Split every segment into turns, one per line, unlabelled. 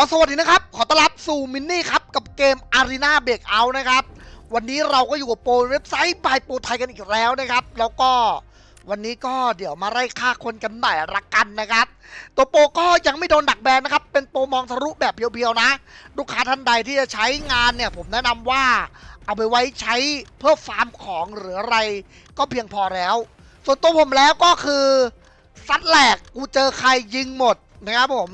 ก็สวัสดีนะครับ ขอต้อนรับสู่มินนี่ครับ กับเกม Arena Breakout นะครับ วันนี้เราก็อยู่กับโปรเว็บไซต์บายโปรไทยกันอีกแล้วนะครับ แล้วก็วันนี้ก็เดี๋ยวมาไล่ฆ่าคนกันหน่อยละกันนะครับ ตัวโปรก็ยังไม่โดนดักแบนนะครับ เป็นโปรมองทะลุแบบเพียวๆนะ ลูกค้าท่านใดที่จะใช้งานเนี่ย ผมแนะนำว่าเอาไปไว้ใช้เพื่อฟาร์มของหรืออะไร ก็เพียงพอแล้ว ส่วนตัวผมแล้วก็คือซัดแหลกกูเจอใครยิงหมดนะครับผม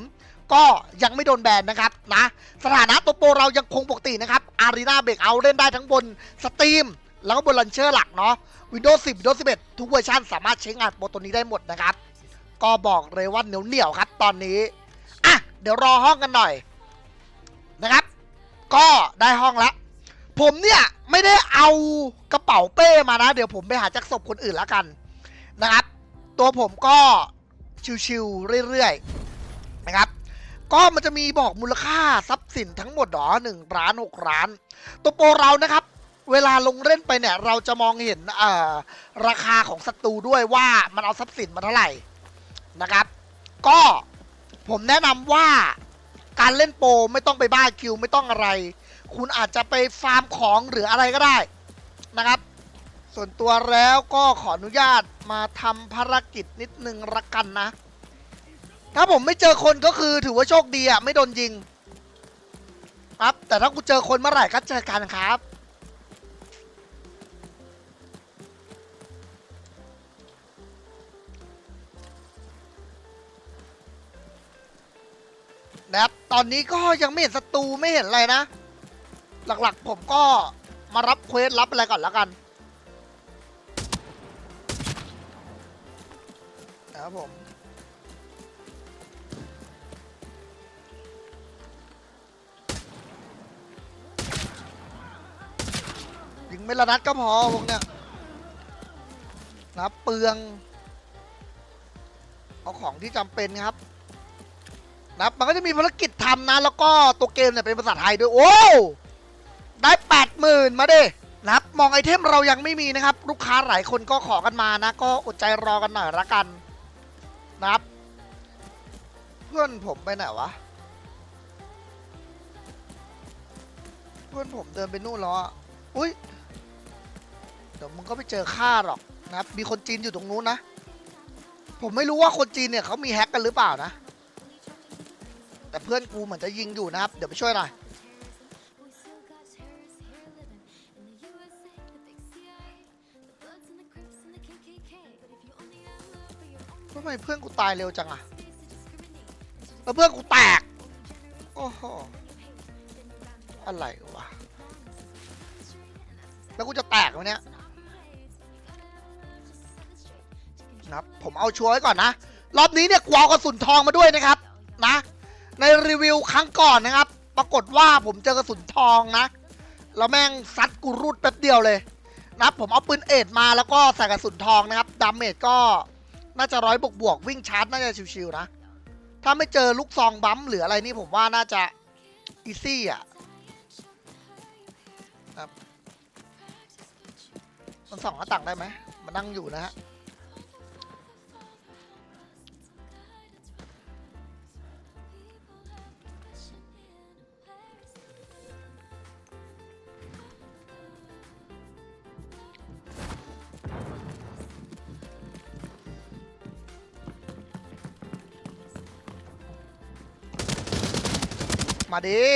ก็ยังไม่โดนแบนนะครับนะสถานะตัวโปรเรายังคงปกตินะครับ Arena Breakout เล่นได้ทั้งบนสตรีมแล้วก็บนลันเชอร์หลักเนาะ Windows 10 Windows 11 ทุกเวอร์ชันสามารถใช้งานโปรตัวนี้ได้หมดนะครับ ก็บอกเลยว่าเหนียวเหนียวครับตอนนี้ อะ เดี๋ยวรอห้องกันหน่อยนะครับ ก็ได้ห้องแล้ว ผมเนี่ย ไม่ได้เอากระเป๋าเป้มานะ เดี๋ยวผมไปหาจากศพคนอื่นแล้วกันนะครับ ตัวผมก็ชิวๆเรื่อยๆนะครับ ก็มันจะมีบอกมูลค่าทรัพย์สินทั้งหมดหรอหนึ่งล้านหกล้าน ตัวโปรเรานะครับ เวลาลงเล่นไปเนี่ย เราจะมองเห็นราคาของศัตรูด้วยว่ามันเอาทรัพย์สินมาเท่าไหร่นะครับ ก็ผมแนะนำว่าการเล่นโปรไม่ต้องไปบ้าคิวไม่ต้องอะไร คุณอาจจะไปฟาร์มของหรืออะไรก็ได้นะครับ ส่วนตัวแล้วก็ขออนุญาตมาทำภารกิจนิดนึงละกันนะ ถ้าผมไม่เจอคนก็คือถือว่าโชคดีอะ ไม่โดนยิงครับแต่ถ้ากูเจอคนเมื่อไหร่ก็เจอกันครับ นะครับ ตอนนี้ก็ยังไม่เห็นศัตรูไม่เห็นอะไรนะ หลักๆผมก็มารับเควสรับอะไรก่อนแล้วกัน นะครับผม ยิงไม่ละนัดก็พอพวกเนี้ยนะเปลือง เอาของที่จำเป็นครับนะมันก็จะมีภารกิจทำนะ แล้วก็ตัวเกมเนี่ยเป็นภาษาไทยด้วย โอ้ ได้แปดหมื่นมาดินะครับ มองไอเทมเรายังไม่มีนะครับ ลูกค้าหลายคนก็ขอกันมานะ ก็อดใจรอกันหน่อยละกันนะครับ เพื่อนผมไปไหนวะ เพื่อนผมเดินไปนู่นแล้วอะ อุ้ย ดี๋ยวมึงก็ไปเจอข้าหรอกนะครับ มีคนจีนอยู่ตรงนู้นนะ ผมไม่รู้ว่าคนจีนเนี่ยเขามีแฮกกันหรือเปล่านะ แต่เพื่อนกูเหมือนจะยิงอยู่นะครับ เดี๋ยวไปช่วยหน่อยทำไมเพื่อนกูตายเร็วจังอะแล้วเพื่อนกูแตก โอ้โห อะไรวะ แล้วกูจะแตกวะเนี่ย นะครับผมเอาชัวร์ไว้ก่อนนะ รอบนี้เนี่ยกูเอากระสุนทองมาด้วยนะครับนะ ในรีวิวครั้งก่อนนะครับ ปรากฏว่าผมเจอกระสุนทองนะแล้วแม่งซัดกูรูดแป๊บเดียวเลยนะผมเอาปืนเอ็ดมาแล้วก็ใส่กระสุนทองนะครับดาเมจก็น่าจะร้อยบวกบวกๆวิ่งชาร์จน่าจะชิวๆนะ ถ้าไม่เจอลูกซองบัมหรืออะไรนี่ผมว่าน่าจะอีซี่อะครับมันส่องหน้าต่างได้ไหมมันนั่งอยู่นะฮะ มาดิ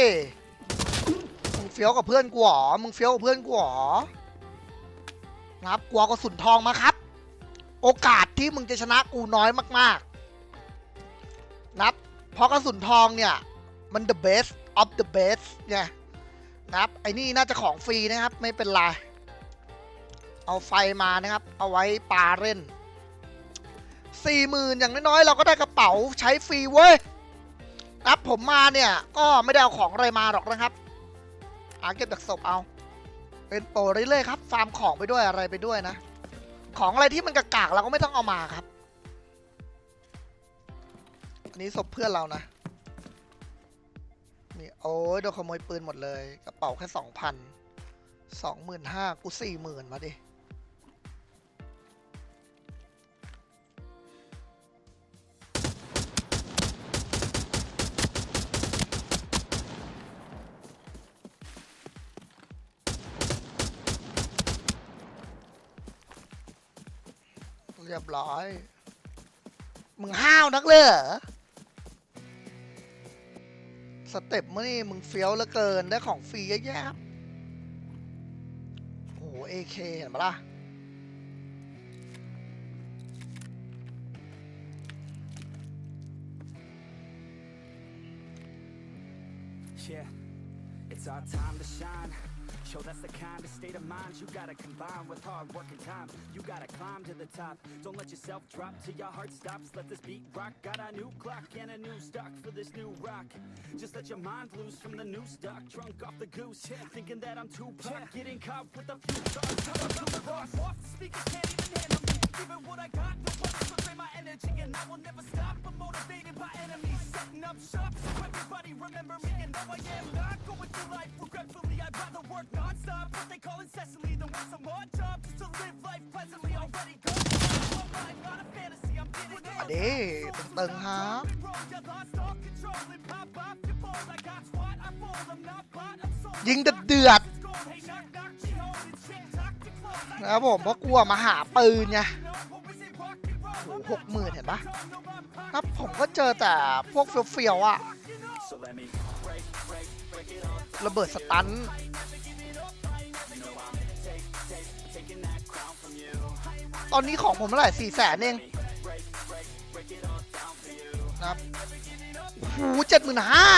มึงเฟี้ยวกับเพื่อนกูหรอ มึงเฟี้ยวกับเพื่อนกูหรอนะครับกลัวกระสุนทองมาครับ โอกาสที่มึงจะชนะกูน้อยมากๆ นับ เพราะกระสุนทองเนี่ย มัน the best of the best เนี่ยนะครับไอ้นี่น่าจะของฟรีนะครับ ไม่เป็นไร เอาไฟมานะครับ เอาไว้ปาเล่นสี่หมื่นอย่างน้อยๆ เราก็ได้กระเป๋าใช้ฟรีเว้ย ครับผมมาเนี่ยก็ไม่ได้เอาของอะไรมาหรอกนะครับหาเก็บจากศพเอา เป็นโปรเรื่อยๆครับ ฟาร์มของไปด้วยอะไรไปด้วยนะ ของอะไรที่มันกากๆเราก็ไม่ต้องเอามาครับ อันนี้ศพเพื่อนเรานะนี่โอ้ยโดนขโมยปืนหมดเลย กระเป๋าแค่สองพันสองหมื่นห้ากูสี่หมื่นมาดิ รียบร้อย มึงห้าวนักเลยเหรอสเต็ปมื่อนี่มึงเฟี้ยวเหลือเกินได้ของฟรีเยอะแยะครับโอ้โหเอเคเห็นปะล่ะ
Yeah, it's our time to shine. Show that's the kind of state of mind you gotta combine with hard work and time. You gotta climb to the top. Don't let yourself drop till your heart stops. Let this beat rock. Got a new clock and a new stock for this new rock. Just let your mind loose from the new stock. Drunk off the goose, yeah, thinking that I'm too pop. Getting caught with a few thoughts. I'm the boss. Off the speakers can't even handle me. Giving what I got, no one will drain my energy, and I will never stop. I'm motivated by enemies, setting up shop so everybody remember me. And though I am not going through life regretfully, I'd rather work non-stop. What they call incessantly than work some odd job just to live life pleasantly. Already go. Oh, my, not a fantasy. I'm getting
อันนี้ตึงๆครับ ยิงเดือดๆนะครับผมเพราะกลัวมาหาปืนไงหกหมื่นเห็นปะครับผมก็เจอแต่พวกเฟี้ยวๆอะ
So let me
ระเบิดสตันตอนนี้ของผมเท่าไหร่สี่แสนเองนะครับโอ้โหเจ็ดหมื่นห้า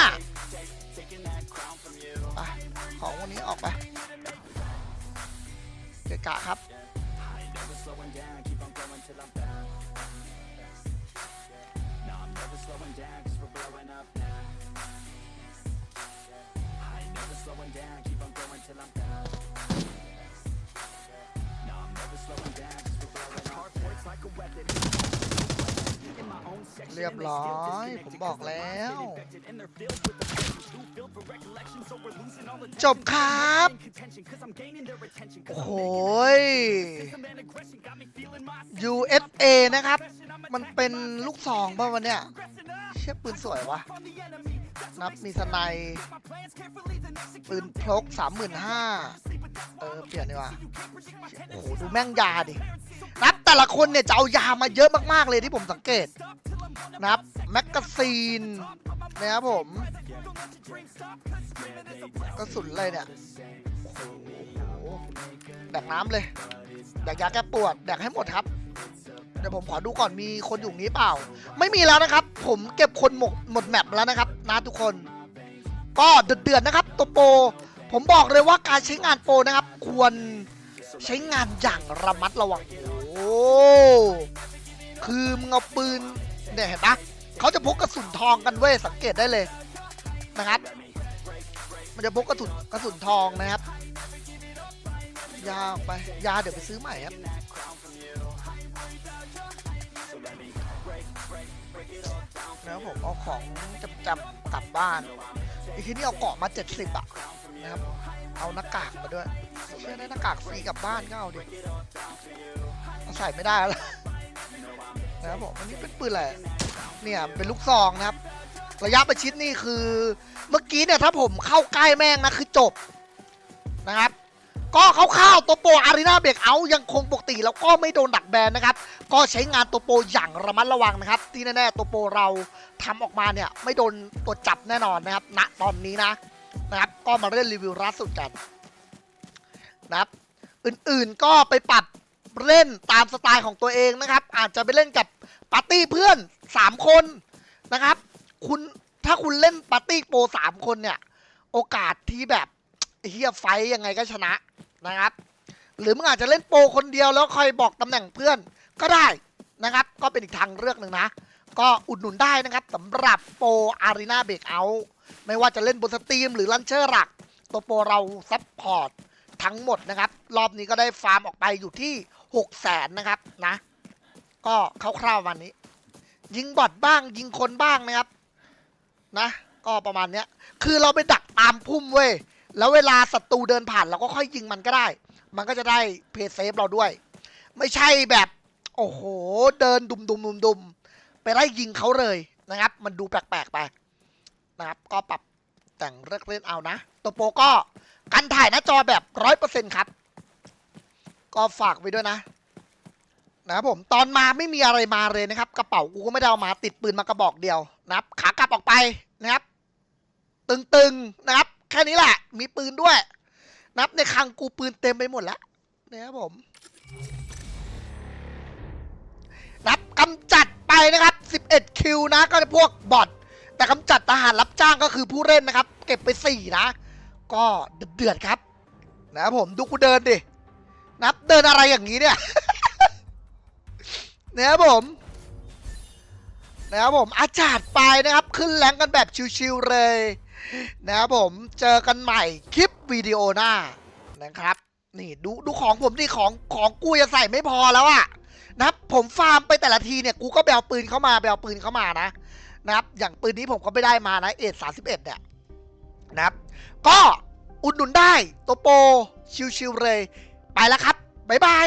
ไปของวันนี้ออกไปเกะกะครับ
slowing down, slowing down, keep on going till I'm down. No, I'm never slowing down, cause we're blowing up. Hard work's like a weapon. In my own section,
เรียบ
and they
ร้
still
อย
disconnected
ผมบอก
'cause their
แล้
minds
ว
get infected and they're filled with the feelings too filled for recollection, so we're losing all attention.
จบครับ
In contention, 'cause I'm gaining their attention, 'cause
โอ้
I'm
โห
making them listen and aggression got me feeling my
USA นะครับ มันเป็นลูกซองป่ะวันเนี้ย เชี่ยปืนสวยวะ นับมีสไนปืนพกสามหมื่นห้าเออ เปลี่ยนดีกว่าโอ้โห ดูแม่งยาดิ นับแต่ละคนเนี่ย จะเอายามาเยอะมาก ๆ เลยที่ผมสังเกตนะครับ แมกกาซีนนะครับผม กระสุนอะไรเนี่ย โอ้โห แดกน้ำเลย แดกยาแก้ปวด แดกให้หมดครับ เดี๋ยวผมขอดูก่อนมีคนอยู่นี้เปล่า ไม่มีแล้วนะครับ ผมเก็บคนหมดหมดแมปแล้วนะครับนะทุกคน ก็เดือดๆนะครับตัวโปรผมบอกเลยว่าการใช้งานโปรนะครับ ควรใช้งานอย่างระมัดระวังโอ้คือมึงเอาปืนเนี่ยเห็นปะเขาจะพกกระสุนทองกันเว้ยสังเกตได้เลยนะครับ มันจะพกกระสุนกระสุนทองนะครับ ยาออกไปยาเดี๋ยวไปซื้อใหม่ครับ แล้วผมเอาของจำจำๆกลับบ้านอีกทีนี้เอาเกาะมา 70อะนะครับเอาหน้ากากมาด้วยเชื่อได้หน้ากากฟรีกลับบ้านก็เอาดิเอาใส่ไม่ได้แล้ว นะครับผมอันนี้เป็นปืนอะไรเนี่ยเป็นลูกซองนะครับ ระยะประชิดนี่คือ เมื่อกี้เนี่ยถ้าผมเข้าใกล้แม่งนะคือจบ ก็เข้าวๆตัวโปรอารีนาเบรกเอายังคงปกติแล้วก็ไม่โดนดักแบนนะครับ ก็ใช้งานตัวโปรอย่างระมัดระวังนะครับ ที่แน่ๆตัวโปรเราทำออกมาเนี่ยไม่โดนตัวจับแน่นอนนะครับ ณตอนนี้นะนะครับ ก็มาเล่นรีวิวล่าสุดกันนะครับ อื่นๆก็ไปปรับเล่นตามสไตล์ของตัวเองนะครับ อาจจะไปเล่นกับปาร์ตี้เพื่อน 3 คนนะครับ คุณถ้าคุณเล่นปาร์ตี้โปร3คนเนี่ย โอกาสที่แบบ เฮียไฟยังไงก็ชนะนะครับ หรือมึงอาจจะเล่นโปรคนเดียวแล้วคอยบอกตำแหน่งเพื่อนก็ได้นะครับ ก็เป็นอีกทางเลือกหนึ่งนะ ก็อุดหนุนได้นะครับสำหรับโปรอารีนาเบรกเอาไม่ว่าจะเล่นบนสตรีมหรือลันเชอร์หลัก ตัวโปรเราซัพพอร์ตทั้งหมดนะครับ รอบนี้ก็ได้ฟาร์มออกไปอยู่ที่6 0แสนนะครับนะ ก็คร่าวๆวันนี้ ยิงบอทบ้างยิงคนบ้างนะครับ นะ ก็ประมาณเนี้ย คือเราไปดักตามพุ่มเว้ย แล้วเวลาศัตรูเดินผ่านเราก็ค่อยยิงมันก็ได้ มันก็จะได้เพย์เซฟเราด้วย ไม่ใช่แบบ โอ้โห เดินดุมดุมดุมดุมไปไล่ยิงเขาเลยนะครับ มันดูแปลกๆไปนะครับ ก็ปรับแต่งเลือกเล่นเอานะ ตัวโปก็การถ่ายหน้าจอแบบร้อยเปอร์เซ็นครับ ก็ฝากไว้ด้วยนะ นะครับผม ตอนมาไม่มีอะไรมาเลยนะครับ กระเป๋ากูก็ไม่ได้เอามาติดปืนมากระบอกเดียวนะครับ ขากลับออกไปนะครับ ตึงๆนะครับ แค่นี้แหละ มีปืนด้วย นับในคลังกูปืนเต็มไปหมดแล้วนะครับผม นับกำจัดไปนะครับ 11 คิวนะ ก็พวกบอทแต่กำจัดทหารรับจ้างก็คือผู้เล่นนะครับ เก็บไป 4 นะ ก็เดือดครับ นะครับผมดูกูเดินดิ นับเดินอะไรอย่างนี้เนี่ยนะครับผมนะครับผมอาจารย์ไปนะครับ ขึ้นแรงกันแบบชิวๆเลย นะครับผมเจอกันใหม่คลิปวิดีโอหน้านะครับ นี่ดูดูของผมดิของของกูจะใส่ไม่พอแล้วอะนะครับผมฟาร์มไปแต่ละทีเนี่ยกูก็ไปเอาปืนเข้ามาไปเอาปืนเข้ามานะนะครับอย่างปืนนี้ผมก็ไม่ได้มานะเอทสามสิบเอ็ดเนี่ยนะครับ ก็อุดหนุนได้ตัวโปชิวๆเลย ไปแล้วครับ บ๊ายบาย